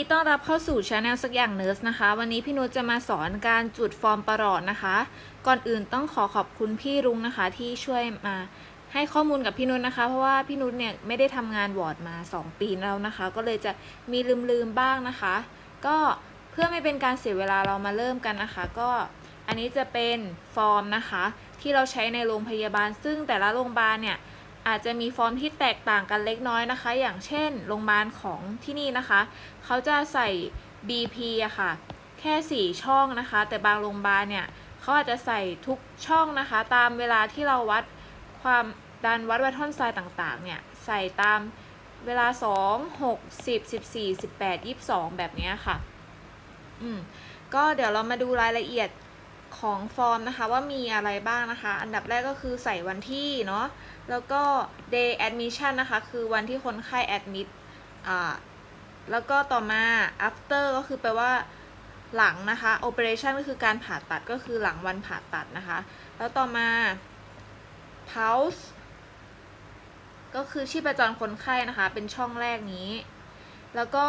ยินดีต้อนรับเข้าสู่ช anel สักอย่างเนิร์สนะคะ วันนี้พี่นุชจะมาสอนการจุดฟอร์มประหลอดนะคะ ก่อนอื่นต้องขอขอบคุณพี่รุ้งนะคะที่ช่วยมาให้ข้อมูลกับพี่นุชนะคะ เพราะว่าพี่นุชเนี่ยไม่ได้ทำงานวอร์ดมา 2 ปีแล้วนะคะ ก็เลยจะมีลืมๆบ้างนะคะ ก็เพื่อไม่เป็นการเสียเวลาเรามาเริ่มกันนะคะ ก็อันนี้จะเป็นฟอร์มนะคะ ที่เราใช้ในโรงพยาบาล ซึ่งแต่ละโรงพยาบาลเนี่ย อาจจะมีฟอร์มที่แตกต่างกันเล็กน้อยนะคะ อย่างเช่นโรงพยาบาลของที่นี่นะคะ เขาจะใส่ BP อะค่ะ แค่ 4 ช่องนะคะ แต่บางโรงพยาบาลเนี่ยเขาอาจจะใส่ทุกช่องนะคะ ตามเวลาที่เราวัดความดันวัดวัตทอนไซด์ต่างๆ เนี่ย ใส่ตามเวลา 2 6 10 14 18 22 แบบนี้ค่ะ อืม ก็เดี๋ยวเรามาดูรายละเอียดของฟอร์มนะคะ ว่ามีอะไรบ้างนะคะ อันดับแรกก็คือใส่วันที่เนาะ แล้วก็ day admission นะคะ คือวันที่คนไข้ admit อ่าแล้วก็ต่อมา after ก็คือแปลว่าหลังนะคะ operation ก็คือการผ่าตัดก็คือหลังวันผ่าตัดนะคะ แล้วต่อมา pulse ก็คือชีพจรคนไข้นะคะ เป็นช่องแรกนี้ แล้วก็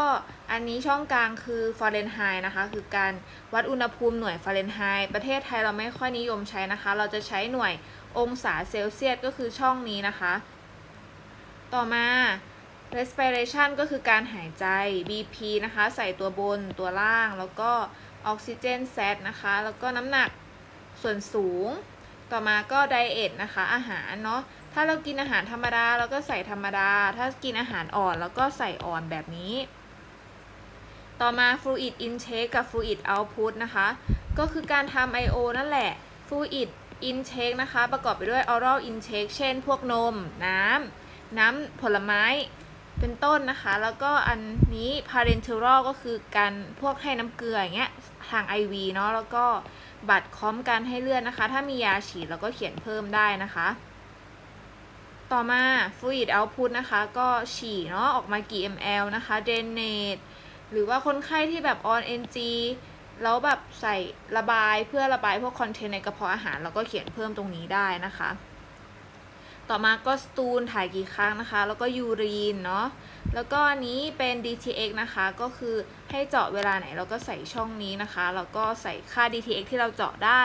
อันนี้ช่องกลางคือฟาเรนไฮต์นะคะ คือการวัดอุณหภูมิหน่วยฟาเรนไฮต์ประเทศไทยเราไม่ค่อยนิยมใช้นะคะ เราจะใช้หน่วย องศาเซลเซียสก็คือช่องนี้นะคะ ต่อมา respiration ก็คือการหายใจ BP นะคะ ใส่ตัวบนตัวล่าง แล้วก็ออกซิเจนแซดนะคะ แล้วก็น้ำหนักส่วนสูง ต่อมาก็ไดเอทนะคะ อาหารเนาะ ถ้าเรากินอาหารธรรมดาเราก็ใส่ธรรมดา ถ้ากินอาหารอ่อนแล้วก็ใส่อ่อนแบบนี้ ต่อมา fluid intake กับ fluid output นะคะ ก็คือการทำ IO นั่นแหละ fluid intake นะคะ ประกอบไปด้วย oral intake เช่น พวกนม น้ำ น้ำผลไม้เป็นต้นนะคะ แล้วก็อันนี้ parenteral ก็คือการพวกให้น้ำเกลืออย่างเงี้ยทาง IV เนาะแล้วก็บัตรค้อมการให้เลือดนะคะ ถ้ามียาฉีดเราก็เขียนเพิ่มได้นะคะ ต่อมา fluid output นะคะ ก็ฉี่เนาะออกมากี่ ml นะคะ drainage หรือว่าคนไข้ที่แบบ on NG แล้วแบบใส่ระบายเพื่อระบายพวกคอนเทนต์ในกระเพาะอาหารเราก็เขียนเพิ่มตรงนี้ได้นะคะ ต่อมาก็สตูลถ่ายกี่ครั้งนะคะ แล้วก็ยูรีนเนาะแล้วก็อันนี้เป็น DTX นะคะ ก็คือให้เจาะเวลาไหนเราก็ใส่ช่องนี้นะคะ แล้วก็ใส่ค่า DTX ที่เราเจาะได้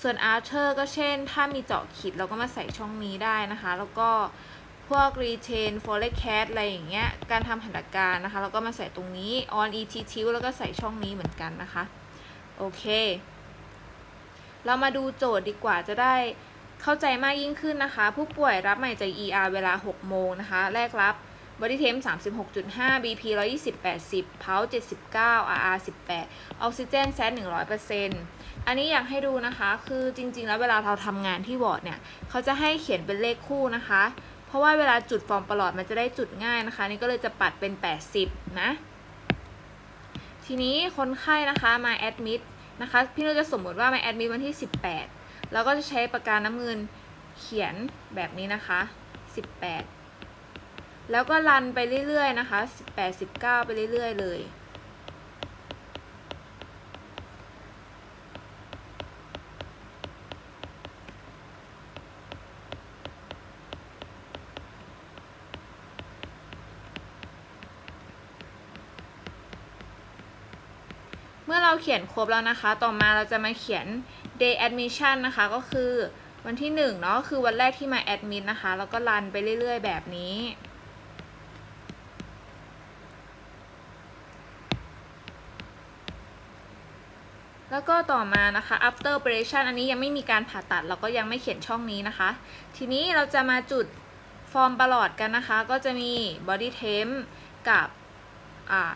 ส่วน Arter ก็เช่น ถ้ามีเจาะขีดเราก็มาใส่ช่องนี้ได้นะคะ แล้วก็ พวก retain f o l i c cat อะไรอย่างเงี้ย การทำหัตถการนะคะเราก็มาใส่ตรงนี้ on et t แล้วก็ใส่ช่องนี้เหมือนกันนะคะ โอเค เรามาดูโจทย์ดีกว่าจะได้เข้าใจมากยิ่งขึ้นนะคะ ผู้ป่วยรับใหม่จาก ER เวลา 6 โมงนะคะ แรกรับ body temp 36.5 BP 120 80 pulse 79 RR 18 ออกซิเจนแซด100%อันนี้อยากให้ดูนะคะ คือจริงๆ แล้วเวลาเราทำงานที่วอร์ดเนี่ย เขาจะให้เขียนเป็นเลขคู่นะคะ เพราะว่าเวลาจุดฟอร์มประหลอดมันจะได้จุดง่ายนะคะ นี่ก็เลยจะปัดเป็น 80 นะ ทีนี้คนไข้นะคะมาแอดมิดนะคะ พี่นุ้จะสมมติว่ามาแอดมิดวันที่ 18 แล้วก็จะใช้ปากกาน้ำเงินเขียนแบบนี้นะคะ 18 แล้วก็รันไปเรื่อยๆนะคะ 18 19 ไปเรื่อยๆเลย เมื่อเราเขียนครบแล้วนะคะ ต่อมาเราจะมาเขียน day admission นะคะ ก็คือวันที่1เนาะคือวันแรกที่มา admit นะคะ แล้วก็รันไปเรื่อย ๆ แบบนี้ แล้วก็ต่อมานะคะ after operation อันนี้ยังไม่มีการผ่าตัด เราก็ยังไม่เขียนช่องนี้นะคะ ทีนี้เราจะมาจุดฟอร์มประหลอดกันนะคะ ก็จะมี body temp กับอ่า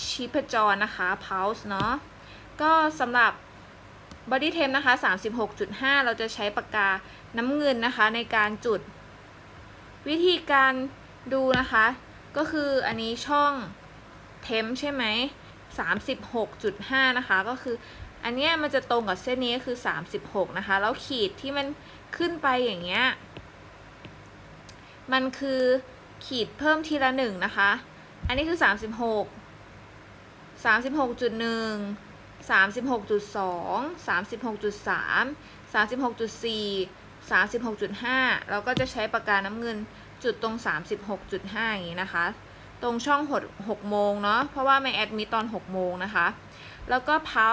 ชีพจรนะคะ pulse เนาะก็สำหรับ body temp นะคะ 36.5 เราจะใช้ปากกาน้ำเงินนะคะในการจุด วิธีการดูนะคะ ก็คืออันนี้ช่อง temp ใช่ไหม 36.5 นะคะ ก็คืออันเนี้ยมันจะตรงกับเส้นนี้ก็คือ 36 นะคะ แล้วขีดที่มันขึ้นไปอย่างเงี้ย มันคือขีดเพิ่มทีละหนึ่งนะคะ อันนี้คือ 36 สามสิบหกจุดหนึ่งสามสิบหกจุดสองสามสิบหกจุดสามสามสิบหกจุดสี่สามสิบหกจุดห้าเราก็จะใช้ปากกาน้ำเงินจุดตรงสามสิบหกจุดห้าอย่างนี้นะคะ ตรงช่องหด6โมงเนาะเพราะว่าไม่แอดมิตอน6โมงนะคะ แล้วก็เพา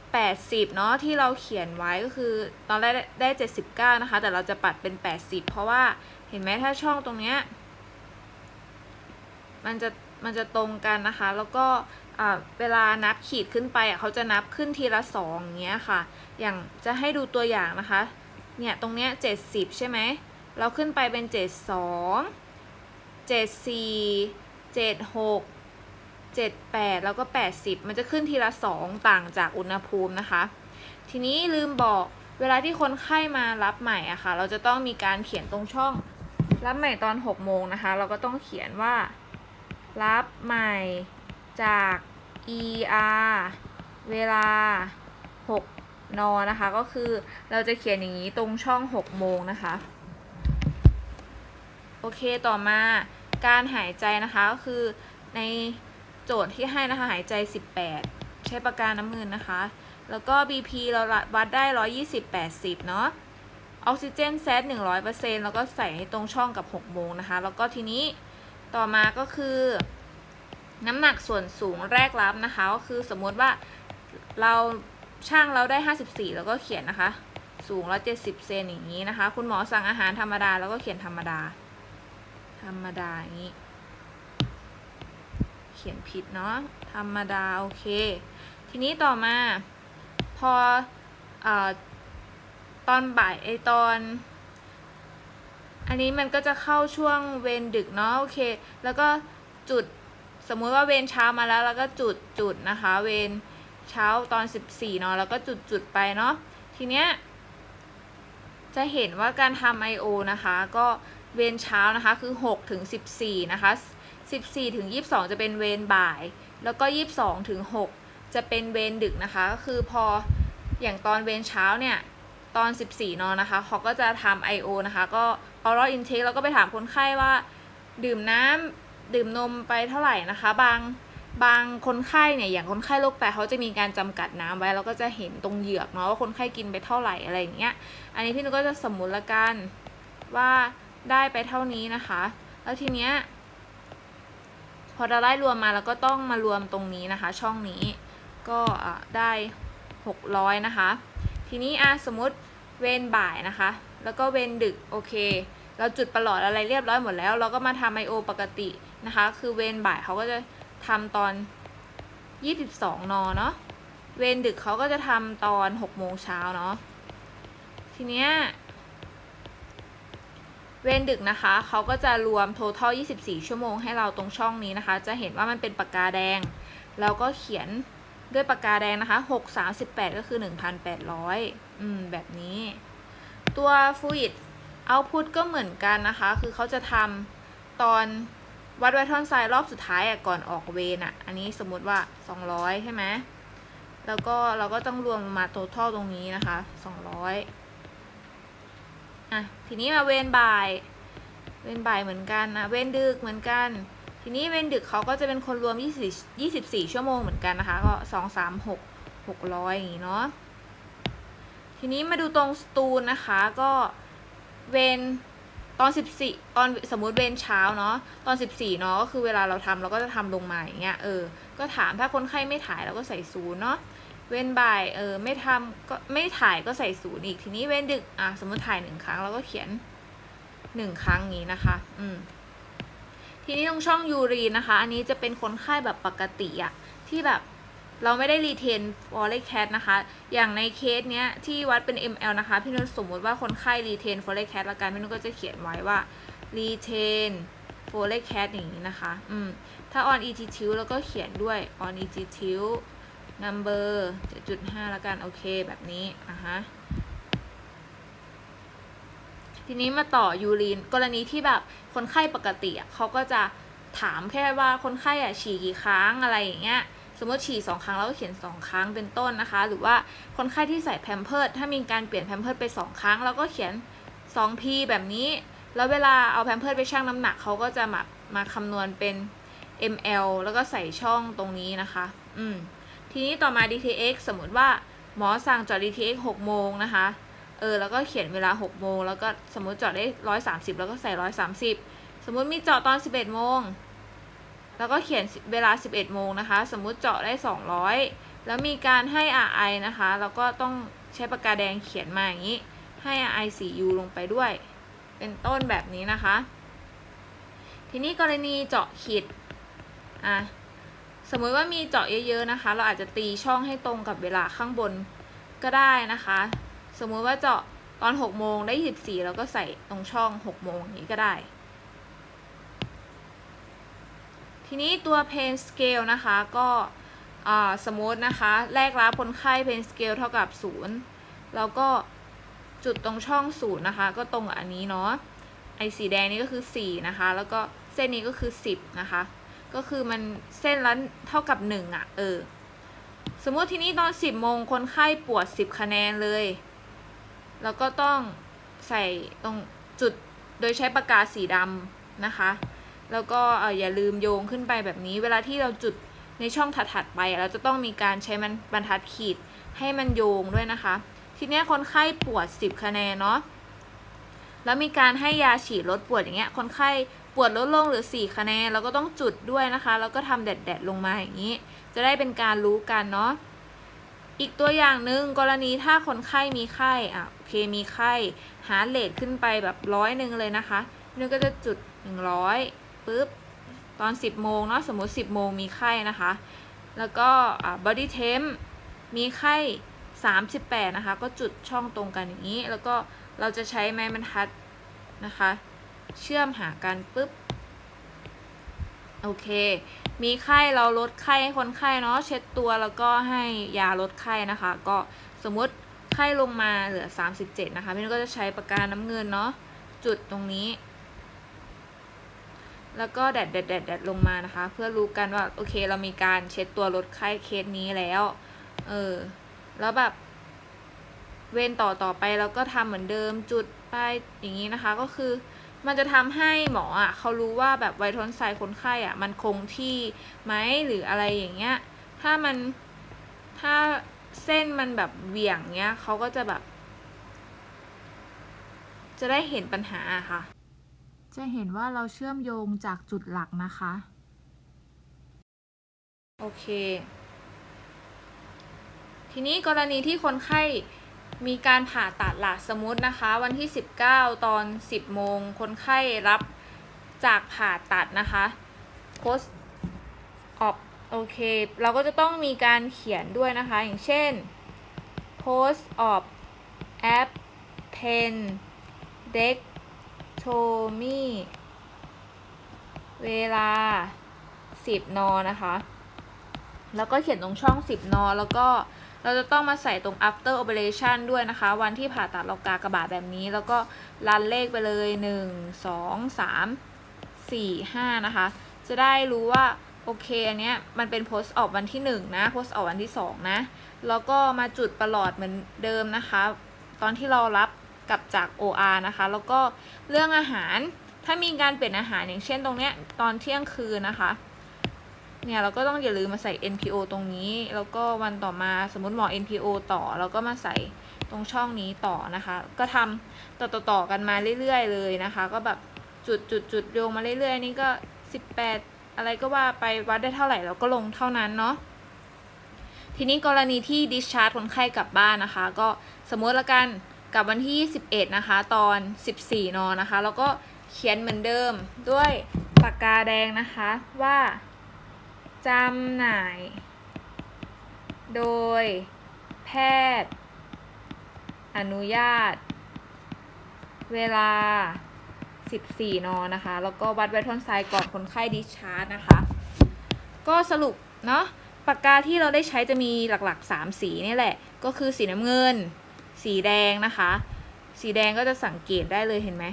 80 เนาะที่เราเขียนไว้ก็คือตอนแรกได้ 79 นะคะ แต่เราจะปัดเป็น 80 เพราะว่าเห็นไหมถ้าช่องตรงเนี้ยมันจะมันจะตรงกันนะคะ แล้วก็ เวลานับขีดขึ้นไปเขาจะนับขึ้นทีละสองอย่างเงี้ยค่ะ อย่างจะให้ดูตัวอย่างนะคะ เนี่ยตรงเนี้ย70ใช่ไหม เราขึ้นไปเป็น72 74 76 78แปดแล้วก็80มันจะขึ้นทีละ2ต่างจากอุณหภูมินะคะ ทีนี้ลืมบอกเวลาที่คนไข้มารับใหม่อะค่ะ เราจะต้องมีการเขียนตรงช่อง รับใหม่ตอน6โมงนะคะ เราก็ต้องเขียนว่า รับใหม่ จาก ER เวลา 6 น นะคะ ก็คือเราจะเขียนอย่างนี้ตรงช่อง 6 โมงนะคะ โอเคต่อมาการหายใจนะคะ ก็คือในโจทย์ที่ให้นะคะ หายใจ 18 ใช้ปากกาน้ำเงินนะคะ แล้วก็ BP เราวัดได้ 120 80 เนาะออกซิเจนแซด100%แล้วก็ใส่ให้ตรงช่องกับ 6 โมงนะคะ แล้วก็ทีนี้ต่อมาก็คือ น้ำหนักส่วนสูงแรกรับนะคะ ก็คือสมมติว่าเราช่างเราได้ 54 แล้วก็เขียนนะคะ สูง 170 เซนอย่างนี้นะคะ คุณหมอสั่งอาหารธรรมดาแล้วก็เขียนธรรมดา ธรรมดาอย่างนี้ เขียนผิดเนาะธรรมดา โอเค ทีนี้ต่อมาพออตอนบ่ายไอตอน อันนี้มันก็จะเข้าช่วงเวรดึกเนาะโอเค แล้วก็จุด สมมุติว่าเวรเช้ามาแล้วแล้วก็จุดจุดนะคะ เวรเช้าตอน 14เนาะแล้วก็จุดจุดไปเนาะทีเนี้ยจะเห็นว่าการทำ I.O. นะคะ ก็เวรเช้านะคะคือ6ถึง14นะคะ14ถึง22 จะเป็นเวรบ่าย แล้วก็ 22ถึง6จะเป็นเวรดึกนะคะ ก็คือพออย่างตอนเวรเช้าเนี่ยตอน 14นอนนะคะเขาก็จะทำ I.O. นะคะ ก็ oral intake แล้วก็ไปถามคนไข้ว่า ดื่มน้ำ ดื่มนมไปเท่าไหร่นะคะ บางบางคนไข้เนี่ยอย่างคนไข้โรคแปรเขาจะมีการจำกัดน้ำไว้แล้วก็จะเห็นตรงเหยือกเนาะว่าคนไข้กินไปเท่าไหร่อะไรอย่างเงี้ย อันนี้พี่นุกก็จะสมมุติละกันว่าได้ไปเท่านี้นะคะ แล้วทีเนี้ยพอเราได้รวมมาแล้วก็ต้องมารวมตรงนี้นะคะ ช่องนี้ก็ได้ 600 นะคะ ทีนี้อะสมมติเวรบ่ายนะคะ แล้วก็เวรดึกโอเค เราจุดประหลอดอะไรเรียบร้อยหมดแล้ว เราก็มาทำไอโอปกตินะคะ คือเวรบ่ายเขาก็จะทำตอน 22 นเนาะเวรดึกเขาก็จะทำตอน 6 โมงเช้าเนาะทีเนี้ยเวรดึกนะคะเขาก็จะรวม total 24 ชั่วโมงให้เราตรงช่องนี้นะคะ จะเห็นว่ามันเป็นปากกาแดง แล้วก็เขียนด้วยปากกาแดงนะคะ 6 38 ก็คือ 1,800 อืม แบบนี้ ตัวฟูอิด fluid output ก็เหมือนกันนะคะ คือเขาจะทำตอนวัดไวทอนไซด์รอบสุดท้ายอะก่อนออกเวรอะ อันนี้สมมติว่า 200 ใช่ไหม แล้วก็เราก็ต้องรวมมา total ตรงนี้นะคะ 200 อะ ทีนี้มาเวรบ่าย เวรบ่ายเหมือนกันนะ เวรดึกเหมือนกัน ทีนี้เวรดึกเขาก็จะเป็นคนรวม24 24 ชั่วโมงเหมือนกันนะคะ ก็ 2 3 6 600 อย่างนี้เนาะ ทีนี้มาดูตรงสตูลนะคะ ก็ เวรตอน14ตอนสมมติเวรเช้าเนาะตอน14เนาะก็คือเวลาเราทำเราก็จะทำลงมาอย่างเงี้ยเออก็ถามถ้าคนไข้ไม่ถ่ายเราก็ใส่ศูนย์เนาะเว้นบ่ายเออไม่ทำก็ไม่ถ่ายก็ใส่ศูนย์อีกทีนี้เว้นดึกอะสมมติถ่ายหนึ่งครั้งเราก็เขียนหนึ่งครั้งนี้นะคะ อืมทีนี้ตรงช่องยูรีนนะคะ อันนี้จะเป็นคนไข้แบบปกติอะที่แบบ เราไม่ได้รีเทนฟอร์เรแคทนะคะ อย่างในเคสเนี้ยที่วัดเป็น ml นะคะ พี่นุชสมมุติว่าคนไข้รีเทนฟอร์เรแคทละกันพี่นุชก็จะเขียนไว้ว่ารีเทนฟอร์เรแคทอย่างนี้นะคะ อืม ถ้า on e t t i l แล้วก็เขียนด้วย on e t t i l number 7.5 แล้วกัน โอเค แบบนี้อะฮะ ทีนี้มาต่อยูรีน กรณีที่แบบคนไข้ปกติอะเขาก็จะถามแค่ว่าคนไข้อะฉี่กี่ครั้งอะไรอย่างเงี้ย สมมติฉี่สองครั้งแล้วก็เขียนสองครั้งเป็นต้นนะคะ หรือว่าคนไข้ที่ใส่แพมเพิร์ดถ้ามีการเปลี่ยนแพมเพิร์ดไปสองครั้งเราก็เขียน 2p แบบนี้ แล้วเวลาเอาแพมเพิร์ดไปชั่งน้ำหนักเขาก็จะมามาคำนวณเป็น ml แล้วก็ใส่ช่องตรงนี้นะคะ อืม ทีนี้ต่อมา DTX สมมติว่าหมอสั่งจอด DTX 6โมงนะคะ เออ แล้วก็เขียนเวลา 6 โมง แล้วก็สมมติจอดได้ 130 แล้วก็ใส่ 130 สมมติมีจอดตอน 11 โมง แล้วก็เขียนเวลา 11 โมงนะคะ สมมุติเจาะได้ 200 แล้วมีการให้ RI นะคะ แล้วก็ต้องใช้ปากกาแดงเขียนมาอย่างนี้ ให้ RI 4U ลงไปด้วย เป็นต้นแบบนี้นะคะ ทีนี้กรณีเจาะขีด อะ สมมุติว่ามีเจาะเยอะๆนะคะ เราอาจจะตีช่องให้ตรงกับเวลาข้างบนก็ได้นะคะ สมมุติว่าเจาะตอน 6 โมงได้14แล้วก็ใส่ตรงช่อง 6 โมงอย่างนี้ก็ได้ ทีนี้ตัว pain scale นะคะก็สมมตินะคะแรกรับคนไข้ pain scale เท่ากับ 0 แล้วก็จุดตรงช่อง 0 นะคะ ก็ตรงกับอันนี้เนาะไอสีแดงนี่ก็คือ 4 นะคะ แล้วก็เส้นนี้ก็คือ 10 นะคะ ก็คือมันเส้นละเท่ากับ 1อะ เออ สมมติทีนี้ตอน 10โมงคนไข้ปวด 10 คะแนนเลย แล้วก็ต้องใส่ตรงจุดโดยใช้ปากกาสีดำนะคะ แล้วก็อย่าลืมโยงขึ้นไปแบบนี้ เวลาที่เราจุดในช่องถัดๆไป เราจะต้องมีการใช้มันบรรทัดขีดให้มันโยงด้วยนะคะ ทีนี้คนไข้ปวด 10 คะแนนเนาะแล้วมีการให้ยาฉีดลดปวดอย่างเงี้ยคนไข้ปวดลดลงเหลือ 4 คะแนนแล้วก็ต้องจุดด้วยนะคะ แล้วก็ทำแดดๆลงมาอย่างนี้ จะได้เป็นการรู้กันเนาะอีกตัวอย่างหนึ่งกรณีถ้าคนไข้มีไข้อะโอเคมีไข้ หาเลทขึ้นไปแบบร้อยหนึ่งเลยนะคะนี่ก็จะจุด 100 ปุ๊บตอน 10 โมงเนาะสมมติ 10 โมงมีไข้นะคะ แล้วก็อ่า body temp มีไข้ 38 นะคะ ก็จุดช่องตรงกันอย่างนี้ แล้วก็เราจะใช้ไม้บรรทัดนะคะ เชื่อมหากันปุ๊บ โอเค มีไข้เราลดไข้ให้คนไข้เนาะเช็ดตัวแล้วก็ให้ยาลดไข้นะคะ ก็สมมติไข้ลงมาเหลือ 37 นะคะพี่นุ้ยก็จะใช้ปากกาน้ำเงินเนาะจุดตรงนี้ แล้วก็แดดแดดแดดแดดลงมานะคะ เพื่อรู้กันว่าโอเคเรามีการเช็ดตัวลดไข้เคสนี้แล้ว เออ แล้วแบบ เว้นต่อต่อไปเราก็ทำเหมือนเดิมจุดไปอย่างนี้นะคะ ก็คือ มันจะทำให้หมออะเขารู้ว่าแบบไวท์ทอนไซด์คนไข้อะ มันคงที่ไหมหรืออะไรอย่างเงี้ย ถ้ามันถ้าเส้นมันแบบเหวี่ยงเงี้ยเขาก็จะแบบ จะได้เห็นปัญหาค่ะ จะเห็นว่าเราเชื่อมโยงจากจุดหลักนะคะ โอเค ทีนี้กรณีที่คนไข้มีการผ่าตัดหล่ะสมมตินะคะ วันที่ 19 ตอน 10 โมง คนไข้รับจากผ่าตัดนะคะ post op โอเค เราก็จะต้องมีการเขียนด้วยนะคะ อย่างเช่น post op app pen deck t o m y เวลา 10 น นะคะ แล้วก็เขียนตรงช่อง 10 น แล้วก็เราจะต้องมาใส่ตรง after operation ด้วยนะคะ วันที่ผ่าตัดเรากากระบาดแบบนี้ แล้วก็รันเลขไปเลย 1 2 3 4 5 นะคะ จะได้รู้ว่า โอเค อันเนี้ยมันเป็น post op วันที่ 1 นะ post op วันที่ 2 นะ แล้วก็มาจุดประหลอดเหมือนเดิมนะคะ ตอนที่เรารับ กับจาก OR นะคะ แล้วก็เรื่องอาหารถ้ามีการเปลี่ยนอาหารอย่างเช่นตรงเนี้ยตอนเที่ยงคืนนะคะเนี่ยเราก็ต้องอย่าลืมมาใส่ NPO ตรงนี้ แล้วก็วันต่อมาสมมติหมอ NPO ต่อเราก็มาใส่ตรงช่องนี้ต่อนะคะ ก็ทำต่อต่อต่อกันมาเรื่อยๆ เลยนะคะ ก็แบบจุดจุดจุดโยงมาเรื่อยๆ นี่ก็ 18 อะไรก็ว่าไปวัดได้เท่าไหร่เราก็ลงเท่านั้นเนาะทีนี้กรณีที่ discharge คนไข้กลับบ้านนะคะ ก็สมมติละกัน กับวันที่ 21 นะคะ ตอน 14 นอนนะคะ แล้วก็เขียนเหมือนเดิมด้วยปากกาแดงนะคะว่าจำหน่าย โดยแพทย์ อนุญาต เวลา 14นนะคะ แล้วก็วัดไวท์ทอนไซด์ก่อนคนไข้ดิชาร์จนะคะ ก็สรุปเนาะปากกาที่เราได้ใช้จะมีหลักๆ 3 สีนี่แหละ ก็คือสีน้ำเงิน สีแดงนะคะ สีแดงก็จะสังเกตได้เลยเห็นไหม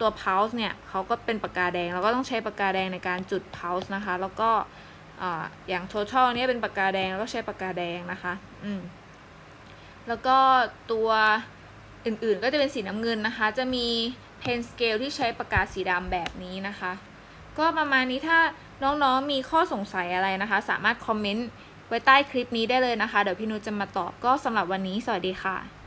ตัว pulse เนี่ยเขาก็เป็นปากกาแดง เราก็ต้องใช้ปากกาแดงในการจุด pulse นะคะ แล้วก็ออย่าง total เนี่ยเป็นปากกาแดงแล้วก็ใช้ปากกาแดงนะคะ อืม แล้วก็ตัวอื่นๆก็จะเป็นสีน้ำเงินนะคะ จะมี pen scale ที่ใช้ปากกาสีดำแบบนี้นะคะ ก็ประมาณนี้ถ้าน้องๆมีข้อสงสัยอะไรนะคะ สามารถคอมเมนต์ไว้ใต้คลิปนี้ได้เลยนะคะ เดี๋ยวพี่นุชจะมาตอบก็สำหรับวันนี้สวัสดีค่ะ